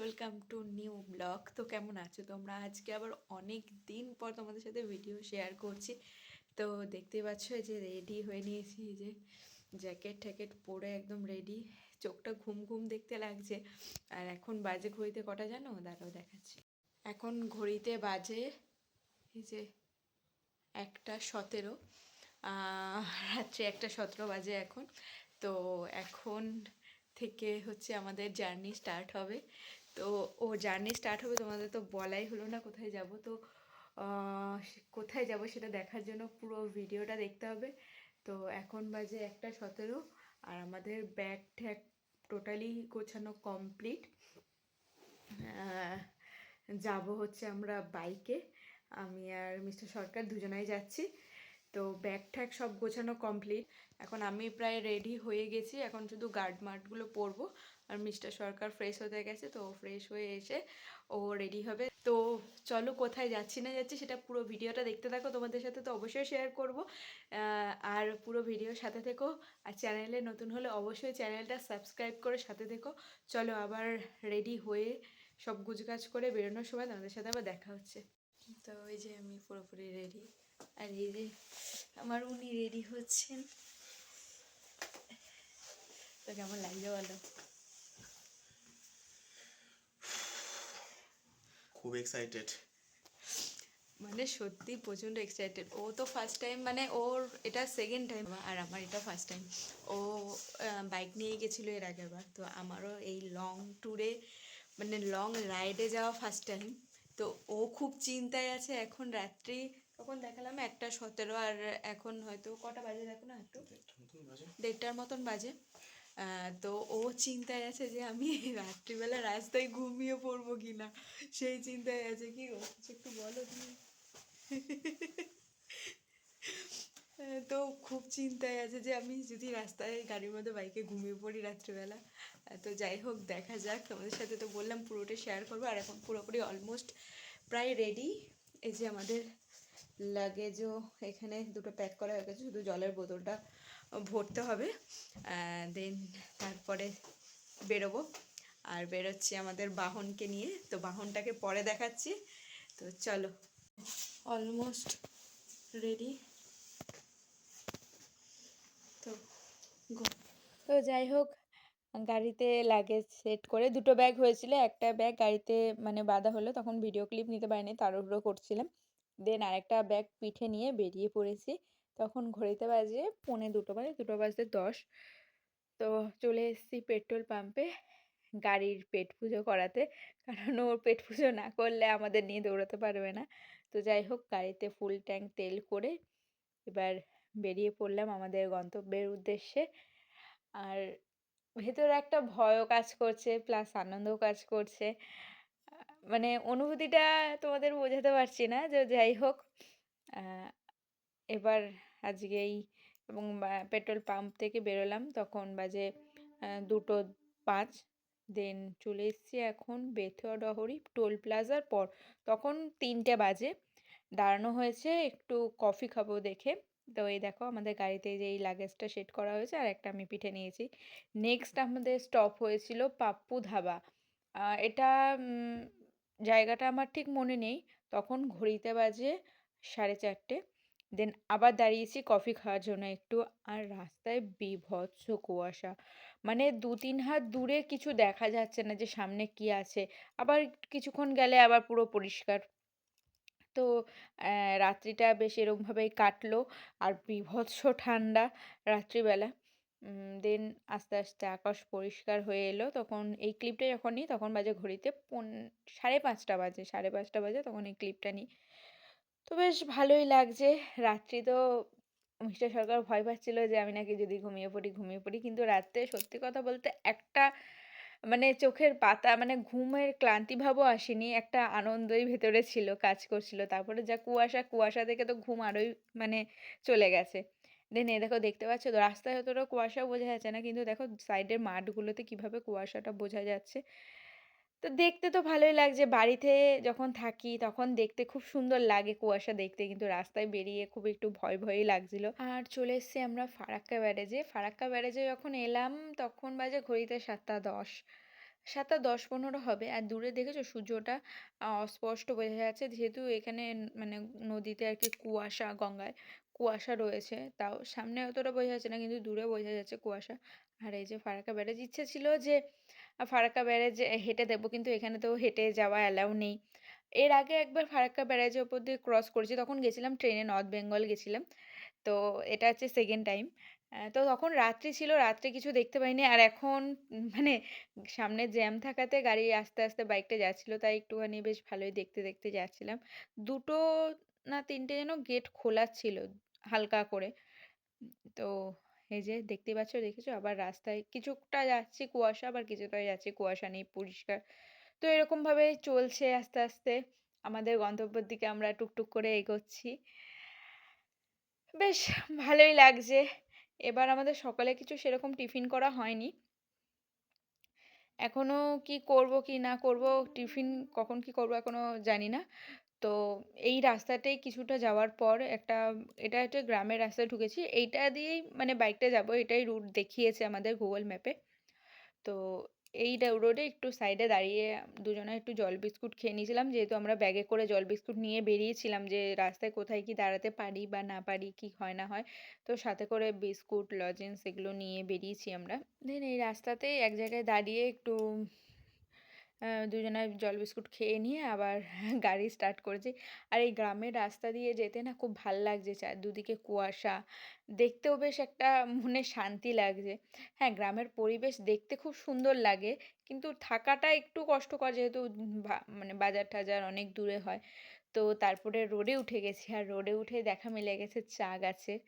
Welcome to new blog তো কেমন আছো তোমরা? আজকে আবার অনেক দিন পর তোমাদের সাথে ভিডিও শেয়ার করছি। তো দেখতেই পাচ্ছ যে রেডি হয়ে নিয়েছি যে জ্যাকেট ট্যাকেট পরে একদম রেডি চোখটা ঘুম ঘুম দেখতে লাগছে। আর এখন বাজে ঘড়িতে কটা জানো? দাঁড়াও দেখাচ্ছি। এখন ঘড়িতে বাজে এই যে একটা সতেরো রাত্রে একটা সতেরো বাজে এখন। তো এখন থেকে হচ্ছে আমাদের জার্নি স্টার্ট হবে। তো ও জার্নি স্টার্ট হবে, তোমাদের তো বলাই হলো না কোথায় যাব। তো কোথায় যাব সেটা দেখার জন্য পুরো ভিডিওটা দেখতে হবে। তো এখন বাজে একটা সতেরো আর আমাদের ব্যাগ ট্যাগ টোটালি গোছানো কমপ্লিট। যাব হচ্ছে আমরা বাইকে। আমি আর মিস্টার সরকার দুজনাই যাচ্ছি। তো ব্যাগ ঠ্যাগ সব গোছানো কমপ্লিট এখন আমি প্রায় রেডি হয়ে গেছি। এখন শুধু গার্ড মার্টগুলো পরবো। আর মিস্টার সরকার ফ্রেশ হতে গেছে, তো ফ্রেশ হয়ে এসে ও রেডি হবে। তো চলো কোথায় যাচ্ছি না যাচ্ছি সেটা পুরো ভিডিওটা দেখতে থাকো। তোমাদের সাথে তো অবশ্যই শেয়ার করব। আর পুরো ভিডিওর সাথে থেকো। আর চ্যানেলে নতুন হলে অবশ্যই চ্যানেলটা সাবস্ক্রাইব করে সাথে থেকো। চলো আবার রেডি হয়ে সব গুজগাছ করে বেরোনোর সময় তোমাদের সাথে আবার দেখা হচ্ছে। তো ওই যে আমি পুরোপুরি রেডি আর এই যে আমার উনি রেডি হচ্ছেন। তো কেমন লাগছে বলো? খুব এক্সাইটেড মানে সত্যি প্রচণ্ড এক্সাইটেড ও তো ফার্স্ট টাইম মানে ওর এটা সেকেন্ড টাইম আর আমার এটা ফার্স্ট টাইম ও বাইক নিয়ে গেছিল এর আগের বার। তো আমারও এই লং ট্যুরে মানে লং রাইডে যাওয়া ফার্স্ট টাইম তো ও খুব চিন্তায় আছে এখন রাত্রি তখন দেখালাম? একটা সতেরো আর এখন হয়তো কটা বাজে দেখো না একটু? দেড়টার মতন বাজে। তো ও চিন্তায় আছে যে আমি রাত্রিবেলা রাস্তায় ঘুমিয়ে পড়ব কি না সেই চিন্তায় আছে। কি ও কিছু একটু বলো তুমি? তো খুব চিন্তায় আছে যে আমি যদি রাস্তায় গাড়ির মধ্যে বাইকে ঘুমিয়ে পড়ি রাত্রিবেলা তো যাই হোক, দেখা যাক। তোমাদের সাথে তো বললাম পুরোটা শেয়ার করব, আর এখন পুরোপুরি অলমোস্ট প্রায় রেডি এই যে আমাদের লাগেজও এখানে দুটো প্যাক করা হয়ে গেছে, শুধু জলের বোতলটা ভরতে হবে। দেন তারপরে বেরোবো। আর বেরোচ্ছি আমাদের বাহনকে নিয়ে। তো বাহনটাকে পরে দেখাচ্ছি। তো চলো অলমোস্ট রেডি তো তো যাই হোক গাড়িতে লাগেজ সেট করে দুটো ব্যাগ হয়েছিল। একটা ব্যাগ গাড়িতে মানে বাঁধা হলো, তখন ভিডিও ক্লিপ নিতে পারিনি, তাড়াহুড়ো করছিলাম। দেন আরেকটা ব্যাগ পিঠে নিয়ে বেরিয়ে পড়েছি। তখন ঘড়িতে বাজে পৌনে দুটো বাজে দুটো বাজতে দশ। তো চলে এসেছি পেট্রোল পাম্পে গাড়ির পেট পুজো করাতে। কারণ ওর পেট পুজো না করলে আমাদের নিয়ে দৌড়াতে পারবে না। তো যাই হোক, গাড়িতে ফুল ট্যাঙ্ক তেল করে এবার বেরিয়ে পড়লাম আমাদের গন্তব্যের উদ্দেশ্যে। আর ভেতরে একটা ভয়ও কাজ করছে প্লাস আনন্দও কাজ করছে। মানে অনুভূতিটা তোমাদের বোঝাতে পারছি না, যে যাই হোক এবার আজকেই এবং পেট্রোল পাম্প থেকে বেরোলাম, তখন বাজে দুটো পাঁচ দেন চলে এসেছি এখন বেথুয়া ডহরি, টোল প্লাজার পর। তখন তিনটে বাজে, দাঁড়ানো হয়েছে, একটু কফি খাব দেখে। তো এই দেখো আমাদের গাড়িতে যে এই লাগেজটা সেট করা হয়েছে আর একটা আমি পিঠে নিয়েছি। নেক্সট আমাদের স্টপ হয়েছিল পাপ্পু ধাবা। এটা জায়গাটা আমার ঠিক মনে নেই। তখন ঘড়িতে বাজে সাড়ে চারটে। দেন আবার দাঁড়িয়েছি কফি খাওয়ার জন্য একটু। আর রাস্তায় বীভৎস কুয়াশা। মানে দু, তিন হাত দূরে কিছু দেখা যাচ্ছে না যে সামনে কি আছে। আবার কিছুক্ষণ গেলে আবার পুরো পরিষ্কার। তো রাত্রিটা বেশ এরমভাবেই কাটলো। আর বীভৎস ঠান্ডা রাত্রিবেলা। দেন আস্তে আস্তে আকাশ পরিষ্কার হয়ে এলো। তখন এই ক্লিপটা যখন নিই, তখন বাজে ঘড়িতে পন, সাড়ে পাঁচটা বাজে, সাড়ে পাঁচটা বাজে তখন এই ক্লিপটা নিই। তো বেশ ভালোই লাগছে। রাত্রি তো মিস্টার সরকার ভয় পাচ্ছিল যে আমি নাকি যদি ঘুমিয়ে পড়ি ঘুমিয়ে পড়ি। কিন্তু রাত্রে সত্যি কথা বলতে একটা মানে চোখের পাতা মানে ঘুমের ক্লান্তিভাবও আসেনি, একটা আনন্দই ভেতরে ছিল, কাজ করছিল। তারপরে যা কুয়াশা কুয়াশা দেখে তো ঘুম আরোই মানে চলে গেছে। দেন এ দেখো, দেখতে পাচ্ছ তো রাস্তায় অতটা কুয়াশা বোঝা যাচ্ছে না, কিন্তু দেখো সাইডের মাঠগুলোতে কীভাবে কুয়াশাটা বোঝা যাচ্ছে। তো দেখতে তো ভালোই লাগছে। বাড়িতে যখন থাকি তখন দেখতে খুব সুন্দর লাগে কুয়াশা দেখতে। কিন্তু রাস্তায় বেরিয়ে খুব একটু ভয়, ভয়ই লাগছিল। আর চলে এসেছি আমরা ফারাক্কা ব্যারেজে। ফারাক্কা ব্যারেজে যখন এলাম তখন বাজে ঘড়িতে ৭ঃ১০ ৭ঃ১০-১৫ হবে। আর দূরে দেখেছ সূর্যটা অস্পষ্ট বোঝা যাচ্ছে। যেহেতু এখানে মানে নদীতে আরকি কুয়াশা গঙ্গায় কুয়াশা রয়েছে। তাও সামনে অতটা বোঝা যাচ্ছে না কিন্তু দূরে বোঝা যাচ্ছে কুয়াশা। আর এই যে ফারাক্কা ব্যারেজ ইচ্ছে ছিল যে ফারাক্কা ব্যারেজে হেঁটে দেখব কিন্তু এখানে তো হেঁটে যাওয়া অ্যালাউ নেই। এর আগে একবার ফারাক্কা ব্যারেজের ওপর দিয়ে ক্রস করেছি। তখন গেছিলাম ট্রেনে নর্থ বেঙ্গল গেছিলাম। তো এটা হচ্ছে 2nd টাইম। তো তখন রাত্রি ছিল, রাত্রে কিছু দেখতে পাইনি। আর এখন মানে সামনে জ্যাম থাকাতে গাড়ি আস্তে, আস্তে বাইকটা যাচ্ছিল তাই একটুখানি বেশ ভালোই দেখতে, দেখতে যাচ্ছিলাম। দুটো না তিনটে যেন গেট খোলা ছিল হালকা করে। তো এই যে দেখতেই পাচ্ছ, দেখেছ? আবার রাস্তায় কিছুটা যাচ্ছি কুয়াশা, আবার কিছুটা যাচ্ছি কুয়াশা নেই, পরিষ্কার। তো এরকমভাবেই চলছে আস্তে, আস্তে আমাদের গন্তব্যের দিকে আমরা টুকটুক করে এগোচ্ছি। বেশ ভালোই লাগছে। এবার আমাদের সকালে কিছু সেরকম টিফিন করা হয়নি। এখনও কি করব কি না করব, টিফিন কখন কি করব এখনও জানি না। তো এই রাস্তাটাই কিছুটা যাওয়ার পর একটা এটা একটা গ্রামের রাস্তায় ঢুকেছি। এইটা দিয়েই মানে বাইকটা যাব। এটাই রুট দেখিয়েছে আমাদের গুগল ম্যাপে। তো এই রোডে একটু সাইডে দাঁড়িয়ে দুজনে একটু জল বিস্কুট খেয়ে নিয়েছিলাম। যেহেতু আমরা ব্যাগে করে জল বিস্কুট নিয়ে বেরিয়েছিলাম যে রাস্তায় কোথায় কি দাঁড়াতে পারি বা না পারি, কি হয় না হয়। তো সাথে করে বিস্কুট, লজেন্স এগুলো নিয়ে বেরিয়েছি আমরা। দেন এই রাস্তাতেই এক জায়গায় দাঁড়িয়ে একটু দুজনে জল বিস্কুট খেয়ে নিয়ে আবার গাড়ি স্টার্ট করেছি। আর এই গ্রামের রাস্তা দিয়ে যেতে না খুব ভালো লাগছে। চার দুদিকে কুয়াশা। দেখতেও বেশ একটা মনে শান্তি লাগছে। হ্যাঁ, গ্রামের পরিবেশ দেখতে খুব সুন্দর লাগে। কিন্তু থাকাটা একটু কষ্টকর যেহেতু মানে বাজার-টাজার অনেক দূরে হয়। তো তারপরে রোডে উঠে গেছি। আর রোডে উঠে দেখা মিলে গেছে চা গাছের।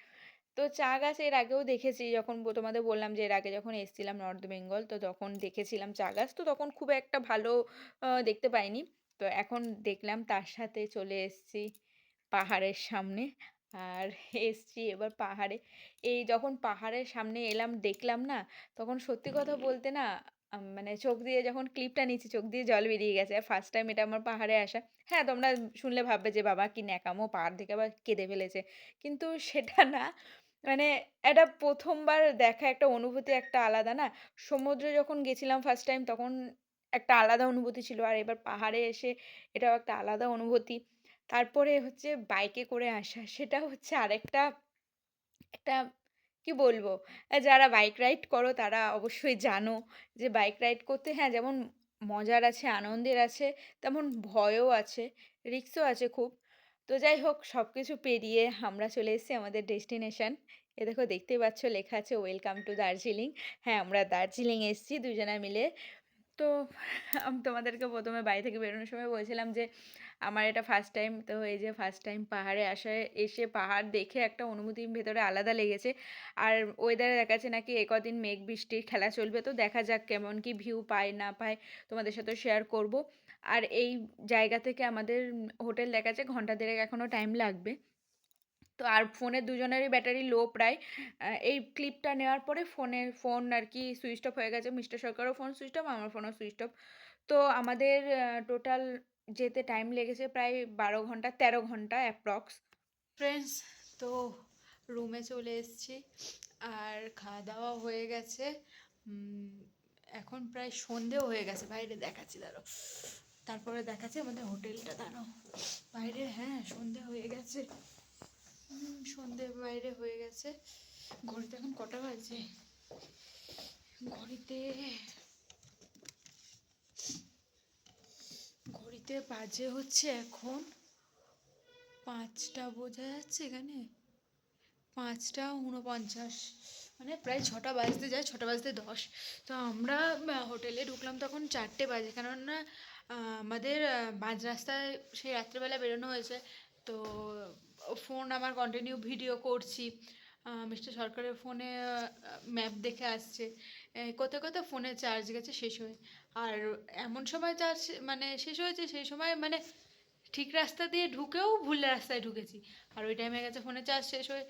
তো চা গাছ এর আগেও দেখেছি যখন তোমাদের বললাম যে এর আগে যখন এসেছিলাম নর্থ বেঙ্গল তো তখন দেখেছিলাম চা গাছ। তো তখন খুব একটা ভালো দেখতে পাইনি। তো এখন দেখলাম তার সাথে চলে এসেছি পাহাড়ের সামনে। আর এসছি এবার পাহাড়ে। এই যখন পাহাড়ের সামনে এলাম দেখলাম না, তখন সত্যি কথা বলতে না মানে চোখ দিয়ে যখন ক্লিপটা নিচ্ছি চোখ দিয়ে জল বেরিয়ে গেছে। আর ফার্স্ট টাইম এটা আমার পাহাড়ে আসা। হ্যাঁ, তোমরা শুনলে ভাববে যে বাবা কি ন্যাকামো পাহাড় দেখে আবার কেঁদে ফেলেছে। কিন্তু সেটা না। মানে এটা প্রথমবার দেখা একটা অনুভূতি একটা আলাদা না? সমুদ্রে যখন গেছিলাম ফার্স্ট টাইম তখন একটা আলাদা অনুভূতি ছিল। আর এবার পাহাড়ে এসে এটাও একটা আলাদা অনুভূতি। তারপরে হচ্ছে বাইকে করে আসা। সেটা হচ্ছে আরেকটা একটা কি বলব? যারা বাইক রাইড করো তারা অবশ্যই জানো যে বাইক রাইড করতে হ্যাঁ, যেমন মজার আছে, আনন্দের আছে, তেমন ভয়ও আছে, রিস্কও আছে খুব। তো যাই হোক সব কিছু পেরিয়ে আমরা চলে এসেছি আমাদের ডেস্টিনেশন। এ দেখো দেখতেই পাচ্ছ লেখা আছে ওয়েলকাম টু দার্জিলিং। হ্যাঁ, আমরা দার্জিলিং এসেছি দুজনে মিলে। তো আমি তোমাদেরকে প্রথমে বাড়ি থেকে বেরোনোর সময় বলছিলাম যে, আমার এটা ফার্স্ট টাইম। তো এই যে ফার্স্ট টাইম পাহাড়ে আসায় এসে পাহাড় দেখে একটা অনুভূতি ভেতরে আলাদা লেগেছে। আর ওয়েদারে দেখাচ্ছে নাকি এ কদিন মেঘ বৃষ্টির খেলা চলবে। তো দেখা যাক কেমন কি ভিউ পাই না পাই তোমাদের সাথে শেয়ার করব। আর এই জায়গা থেকে আমাদের হোটেল দেখাচ্ছে ঘণ্টা দেড়েক এখনও টাইম লাগবে। তো আর ফোনে দুজনেরই ব্যাটারি লো প্রায়। এই ক্লিপটা নেওয়ার পরে ফোনের ফোন আরকি সুইচড অফ হয়ে গেছে। মিস্টার সরকারেরও ফোন সুইচড অফ, আমার ফোনও সুইচড অফ। তো আমাদের টোটাল যেতে টাইম লেগেছে প্রায় ১২ ঘণ্টা ১৩ ঘণ্টা অ্যাপ্রক্স। ফ্রেন্ডস তো রুমে চলে এসেছি। আর খাওয়া-দাওয়া হয়ে গেছে। এখন প্রায় সন্ধেও হয়ে গেছে। বাইরে দেখাচ্ছি দাঁড়াও। তারপরে দেখাচ্ছি আমাদের হোটেলটা দাঁড়াও। বাইরে হ্যাঁ, সন্ধে হয়ে গেছে। সন্ধে বাইরে হয়ে গেছে। ঘড়িতে এখন কটা বাজে? ঘড়িতে ঘড়িতে বাজে হচ্ছে এখন পাঁচটা বোঝা যাচ্ছে এখানে? ৫টা ৪৯ মানে প্রায় ছটা বাজতে যায় ছটা বাজতে ১০। তো আমরা হোটেলে ঢুকলাম তখন চারটে বাজে। কেননা আমাদের মাঝ রাস্তায় সেই রাত্রেবেলা বেরোনো হয়েছে। তো ফোন আমার কন্টিনিউ ভিডিও করছি। মিস্টার সরকারের ফোনে ম্যাপ দেখে আসছে। করতে, করতে ফোনে চার্জ গেছে শেষ হয়ে। আর এমন সময় চার্জ মানে শেষ হয়েছে সেই সময় মানে ঠিক রাস্তা দিয়ে ঢুকেও ভুল রাস্তায় ঢুকেছি। আর ওই টাইমে গেছে ফোনে চার্জ শেষ হয়ে।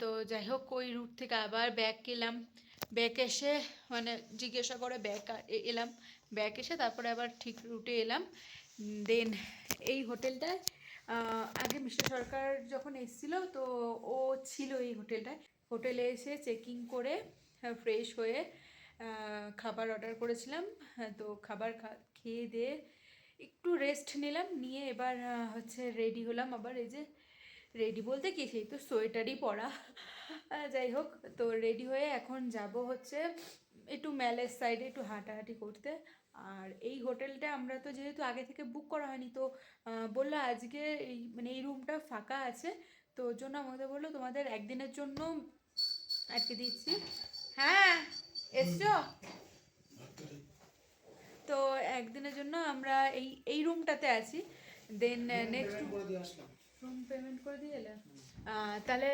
তো যাই হোক ওই রুট থেকে আবার ব্যাক এলাম। ব্যাক এসে মানে জিজ্ঞাসা করে ব্যাক এলাম। ব্যাক এসে তারপরে আবার ঠিক রুটে এলাম। দেন এই হোটেলটায় আগে মিস্টার সরকার যখন এসেছিল তো ও ছিল এই হোটেলটায় হোটেলে এসে চেকিং করে ফ্রেশ হয়ে খাবার অর্ডার করেছিলাম। হ্যাঁ, তো খাবার খেয়ে দিয়ে একটু রেস্ট নিলাম। নিয়ে এবার হচ্ছে রেডি হলাম। আবার এই যে রেডি বলতে কি সেই তো সোয়েটারই পরা। যাই হোক তো রেডি হয়ে এখন যাব হচ্ছে একটু ম্যালের সাইডে একটু হাঁটাহাঁটি করতে। আর এই হোটেলটা আমরা তো যেহেতু আগে থেকে বুক করা হয়নি তো বলল আজকে এই মানে এই রুমটা ফাঁকা আছে তো ওর জন্য আমাদের বলল তোমাদের একদিনের জন্য আজকে দিচ্ছি। হ্যাঁ এসছো? তো একদিনের জন্য আমরা এই এই রুমটাতে আছি। দেন নেক্সট রুম পেমেন্ট করে দিয়ে এলে? তাহলে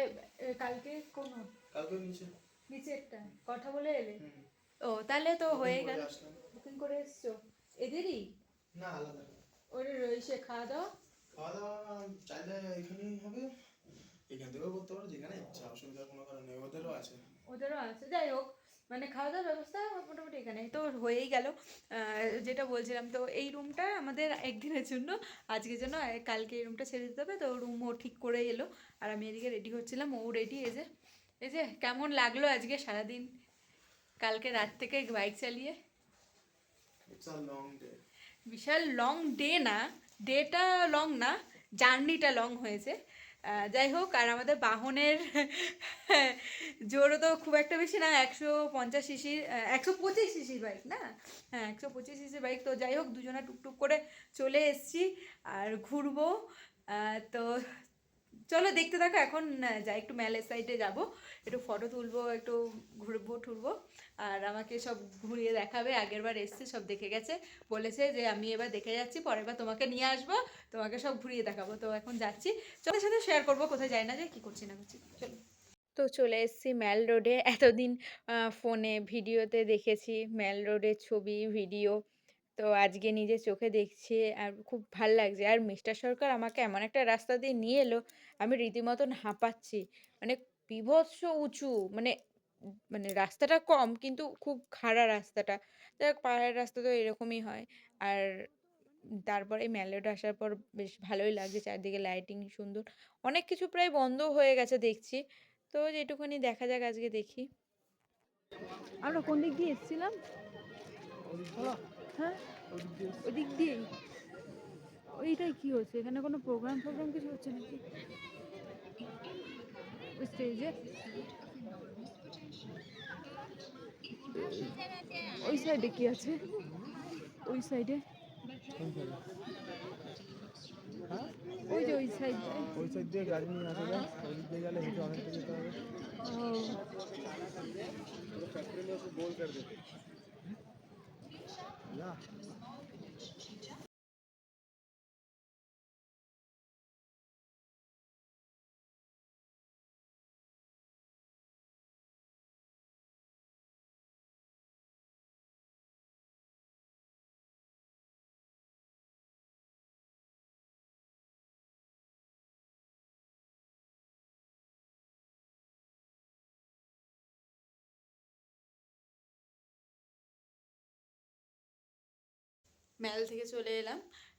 কালকে কোন? কালকে নিচে। নিচে একটা। কথা বলে এলে? ও তাহলে তো হয়ে গেল। বুকিং করে এসছো? এদেরই? না আলাদা। ওরে রয়েছে খাওয়া দাওয়া? খাওয়া দাওয়া চাইলে এখানেই হবে। এখান থেকেও করতে পারো যেখানে ইচ্ছা অসুবিধার কোনো কারণ নেই। ওদেরও আছে। ওদেরও আছে। যাই হোক মানে খাওয়া দাওয়ার ব্যবস্থা মোটামুটি এখানে। তো হয়েই গেল। যেটা বলছিলাম তো এই রুমটা আমাদের একদিনের জন্য। আজকের জন্য কালকে এই রুমটা ছেড়ে দিতে হবে। তো রুম ও ঠিক করে এলো। আর আমি এদিকে রেডি হচ্ছিলাম ও রেডি এই যে এই যে কেমন লাগল আজকে সারাদিন? কালকে রাত থেকে বাইক চালিয়ে। ইটস লং ডে বিশাল লং ডে না ডেটা লং না জার্নিটা লং হয়েছে। যাই হোক, আর আমাদের বাহনের জোরও তো খুব একটা বেশি না, একশো পঞ্চাশ সিসির একশো পঁচিশ সিসির বাইক না? হ্যাঁ একশো পঁচিশ সিসির বাইক তো যাই হোক, দুজনে টুকটুক করে চলে এসেছি, আর ঘুরবো। তো চলো দেখতে থাকো, এখন যাই, একটু ম্যালের সাইডে যাব। একটু ফটো তুলবো, একটু ঘুরবো ঠুরবো আর আমাকে সব ঘুরিয়ে দেখাবে, আগের বার এসছে, সব দেখে গেছে। বলেছে যে, আমি এবার দেখে যাচ্ছি, পরের বার তোমাকে নিয়ে আসব, তোমাকে সব ঘুরিয়ে দেখাবো। তো এখন যাচ্ছি। চলো সাথে শেয়ার করব, কোথায় যাই না যে কী করছি না করছি, চলো। তো চলে এসেছি ম্যাল রোডে। এতদিন ফোনে ভিডিওতে দেখেছি ম্যাল রোডের ছবি ভিডিও তো আজকে নিজে চোখে দেখছি আর খুব ভালো লাগছে। আর মিস্টার সরকার আমাকে এমন একটা রাস্তা দিয়ে নিয়ে এলো আমি রীতিমতন হাঁপাচ্ছি। মানে বিভৎস উঁচু মানে মানে রাস্তাটা কম কিন্তু খুব খাড়া রাস্তাটা। যাই হোক পাহাড়ের রাস্তা তো এরকমই হয়। আর তারপরে ম্যালোড আসার পর বেশ ভালোই লাগছে চারদিকে লাইটিং সুন্দর। অনেক কিছু প্রায় বন্ধ হয়ে গেছে দেখছি। তো যেটুকুনি দেখা যাক আজকে দেখি। আমরা কোন দিক দিয়ে এসেছিলাম? হ্যাঁ? ওই দিক দিয়েই। ওইটাই কি হচ্ছে? এখানে কোনো প্রোগ্রাম ফোগ্রাম কিছু হচ্ছে নাকি? ওই স্টেজে ওই সাইডে কি আছে? ওই সাইডে ওই যে ওই সাইডে ওই সাইড দিয়ে গাড়ি নিয়ে আসা যায় ওই দিক দিয়ে গেলে হেঁটে অনেকটা যেতে হবে। না ম্যাল থেকে চলে এলাম।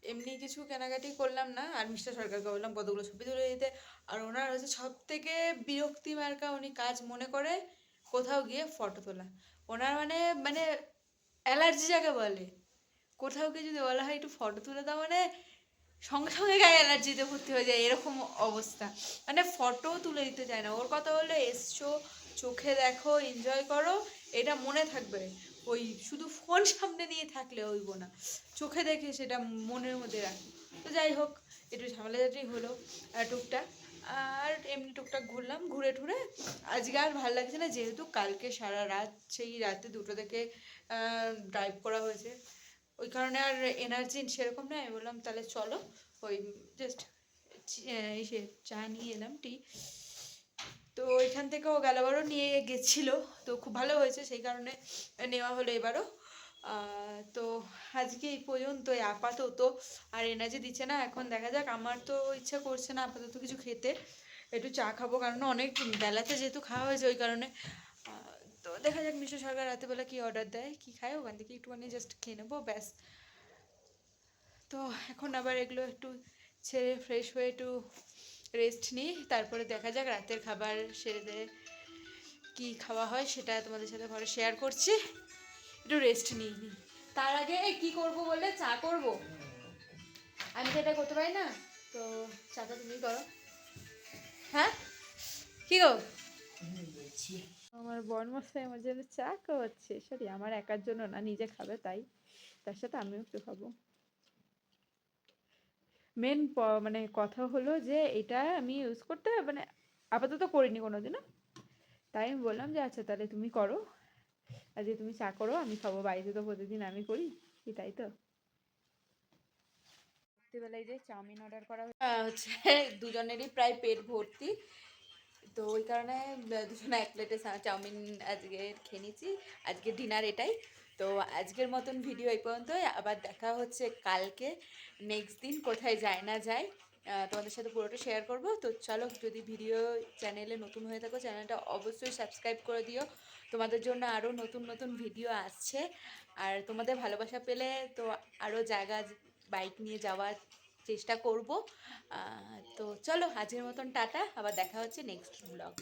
এমনি কিছু কেনাকাটি করলাম না, আর মিস্টার সরকারকে বললাম কতগুলো ছবি তুলে দিতে। আর ওনার হচ্ছে সব থেকে বিরক্তি মার্কা উনি কাজ মনে করে কোথাও গিয়ে ফটো তোলা। ওনার মানে মানে অ্যালার্জি যাকে বলে। কোথাও গিয়ে যদি বলা হয় একটু ফটো তুলে দাও মানে সঙ্গে সঙ্গে গায়ে অ্যালার্জিতে ভর্তি হয়ে যায়, এরকম অবস্থা। মানে ফটো তুলে দিতে চায় না। ওর কথা হলো এসছো, চোখে দেখো এনজয় করো। এটা মনে থাকবে। ওই শুধু ফোন সামনে নিয়ে থাকলে হইব না। চোখে দেখে সেটা মনের মধ্যে রাখি। তো যাই হোক, একটু ঝামেলাঝাটি হলো টুকটাক। আর এমনি টুকটাক ঘুরলাম, ঘুরে টুরে। আজকে আর ভালো লাগছে না, যেহেতু কালকে সারা রাত সেই রাতে দুটো থেকে ড্রাইভ করা হয়েছে। ওই কারণে আর এনার্জি সেরকম নয় আমি বললাম, তাহলে চলো, ওই জাস্ট এসে চা নিয়ে এলাম টি তো এখান থেকেও গেলবারও নিয়ে গেছিল, তো খুব ভালো হয়েছে, সেই কারণে নেওয়া হলো এবারও। তো আজকে এই পর্যন্তই আপাতত। আর এনার্জি দিচ্ছে না, এখন দেখা যাক, আমার তো ইচ্ছা করছে না আপাতত কিছু খেতে। একটু চা খাব, কারণ অনেক বেলাতে যেহেতু খাওয়া হয়েছে ওই কারণে। তো দেখা যাক মিশো সরকার রাতেবেলা কি অর্ডার দেয়, কি খায়, ওখান থেকে একটুখানি জাস্ট খেয়ে নেব, ব্যাস। তো এখন আবার এগুলো একটু ছেড়ে ফ্রেশ হয়ে একটু রেস্ট নিই। তারপরে দেখা যাক রাতের খাবার সেরে কী খাওয়া হয় সেটা তোমাদের সাথে ঘরে শেয়ার করছি। একটু রেস্ট নিই। তার আগে কী করব বলে? চা করব। আমি তো এটা করতে পারি না, তো চাটা তুমি করো। হ্যাঁ? কি গো? আমার বনমশাই আমার জন্য চা খাওয়াচ্ছে সরি, আমার একার জন্য না, নিজে খাবে তাই। তার সাথে আমিও একটু খাব। মেন মানে কথা হলো যে এটা আমি ইউজ করতে মানে আপাতত করিনি কোনোদিনও। তাই আমি বললাম যে আচ্ছা তাহলে তুমি করো। আজকে তুমি চা করো আমি খাব। বাড়িতে তো প্রতিদিন আমি করি। কি তাই তো? রাত্রিবেলায় যে চাউমিন অর্ডার করা হচ্ছে দুজনেরই প্রায় পেট ভর্তি। তো ওই কারণে দুজনে এক প্লেটে চাউমিন আজকে খেয়ে নিচ্ছি। আজকে ডিনার এটাই। তো আজকের মতন ভিডিও এই পর্যন্তই। আবার দেখা হচ্ছে কালকে। নেক্সট দিন কোথায় যায় না যায় তোমাদের সাথে পুরোটা শেয়ার করব। তো চলো, যদি ভিডিও চ্যানেলে নতুন হয়ে থাকো চ্যানেলটা অবশ্যই সাবস্ক্রাইব করে দিও। তোমাদের জন্য আরও নতুন নতুন ভিডিও আসছে। আর তোমাদের ভালোবাসা পেলে তো আরও জায়গা বাইক নিয়ে যাওয়ার চেষ্টা করব। তো চলো, আজকের মতন টাটা। আবার দেখা হচ্ছে নেক্সট ব্লগ